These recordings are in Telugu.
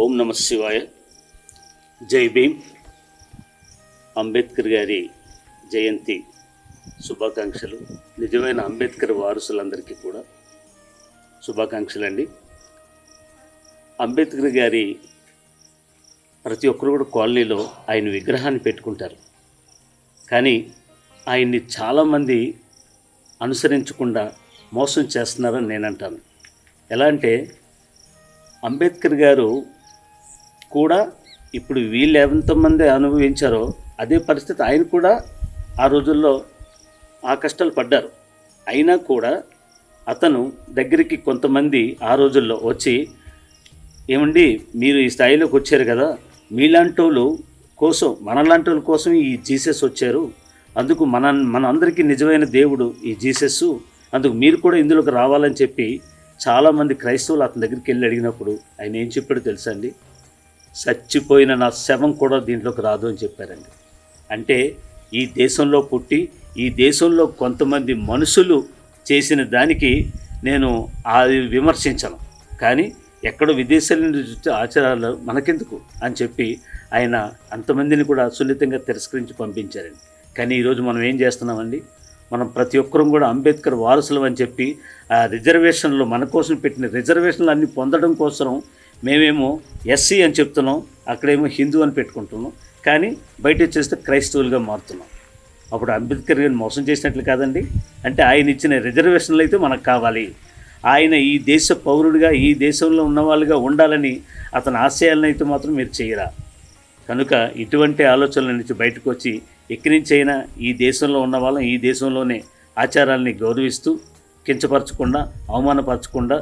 ఓం నమ శివాయ. జై భీమ్. అంబేద్కర్ గారి జయంతి శుభాకాంక్షలు. నిజమైన అంబేద్కర్ వారసులందరికీ కూడా శుభాకాంక్షలు అండి అంబేద్కర్ గారి ప్రతి ఒక్కరు కూడా కాలనీలో ఆయన విగ్రహాన్ని పెట్టుకుంటారు. కానీ ఆయన్ని చాలామంది అనుసరించకుండా మోసం చేస్తున్నారని నేను అంటాను ఎలా అంటే అంబేద్కర్ గారు కూడా ఇప్పుడు వీళ్ళు ఎంతమంది అనుభవించారో అదే పరిస్థితి ఆయన కూడా ఆ రోజుల్లో ఆ కష్టాలు పడ్డారు. అయినా కూడా అతను దగ్గరికి కొంతమంది ఆ రోజుల్లో వచ్చి ఏమండి మీరు ఈ స్థాయిలోకి వచ్చారు కదా మీలాంటి వాళ్ళు కోసం మనలాంటి వాళ్ళ కోసం ఈ జీసస్ వచ్చారు. అందుకు మన మన అందరికీ నిజమైన దేవుడు ఈ జీసస్ అందుకు మీరు కూడా ఇందులోకి రావాలని చెప్పి చాలామంది క్రైస్తవులు అతని దగ్గరికి వెళ్ళి అడిగినప్పుడు ఆయన ఏం చెప్పాడో తెలుసా అండి? చచ్చిపోయిన నా శవం కూడా దీంట్లోకి రాదు అని చెప్పారండి. అంటే ఈ దేశంలో పుట్టి ఈ దేశంలో కొంతమంది మనుషులు చేసిన దానికి నేను అది విమర్శించను. కానీ ఎక్కడో విదేశాల నుండి వచ్చే ఆచారాలు మనకెందుకు అని చెప్పి ఆయన అంతమందిని కూడా సున్నితంగా తిరస్కరించి పంపించారండి. కానీ ఈరోజు మనం ఏం చేస్తున్నామండి? మనం ప్రతి ఒక్కరం కూడా అంబేద్కర్ వారసులు అని చెప్పి ఆ రిజర్వేషన్లు మన కోసం పెట్టిన రిజర్వేషన్లు అన్నీ పొందడం కోసం మేమేమో ఎస్సీ అని చెప్తున్నాం అక్కడేమో హిందూ అని పెట్టుకుంటున్నాం కానీ బయట వచ్చేస్తే క్రైస్తవులుగా మారుతున్నాం. అప్పుడు అంబేద్కర్ గారిని మోసం చేసినట్లు కాదండి. అంటే ఆయన ఇచ్చిన రిజర్వేషన్లు అయితే మనకు కావాలి. ఆయన ఈ దేశ పౌరుడిగా ఈ దేశంలో ఉన్నవాళ్ళుగా ఉండాలని అతని ఆశయాలను అయితే మాత్రం మీరు చేయరా? కనుక ఇటువంటి ఆలోచనల నుంచి బయటకు వచ్చి ఎక్కడి నుంచి అయినా ఈ దేశంలో ఉన్న వాళ్ళం ఈ దేశంలోనే ఆచారాల్ని గౌరవిస్తూ కించపరచకుండా అవమానపరచకుండా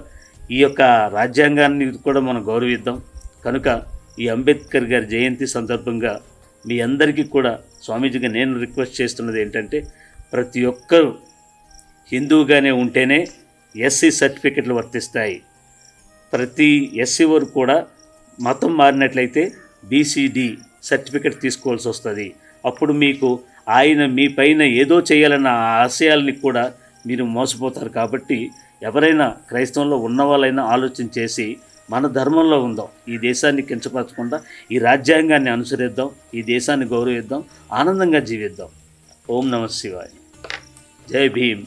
ఈ యొక్క రాజ్యాంగాన్ని కూడా మనం గౌరవిద్దాం. కనుక ఈ అంబేద్కర్ గారి జయంతి సందర్భంగా మీ అందరికీ కూడా స్వామీజీగా నేను రిక్వెస్ట్ చేస్తున్నది ఏంటంటే ప్రతి ఒక్కరూ హిందువుగానే ఉంటేనే ఎస్సీ సర్టిఫికెట్లు వర్తిస్తాయి. ప్రతి ఎస్సీ వారు కూడా మతం మారినట్లయితే బీసీడి సర్టిఫికెట్ తీసుకోవాల్సి వస్తుంది. అప్పుడు మీకు ఆయన మీ పైన ఏదో చేయాలన్న ఆ ఆశయాల్ని కూడా మీరు మోసపోతారు కాబట్టి ఎవరైనా క్రైస్తవంలో ఉన్నవాళ్ళైనా ఆలోచన చేసి మన ధర్మంలో ఉందాం. ఈ దేశాన్ని కించపరచకుండా ఈ రాజ్యాంగాన్ని అనుసరిద్దాం ఈ దేశాన్ని గౌరవిద్దాం ఆనందంగా జీవిద్దాం. ఓం నమ శివాయ. జై భీమ్.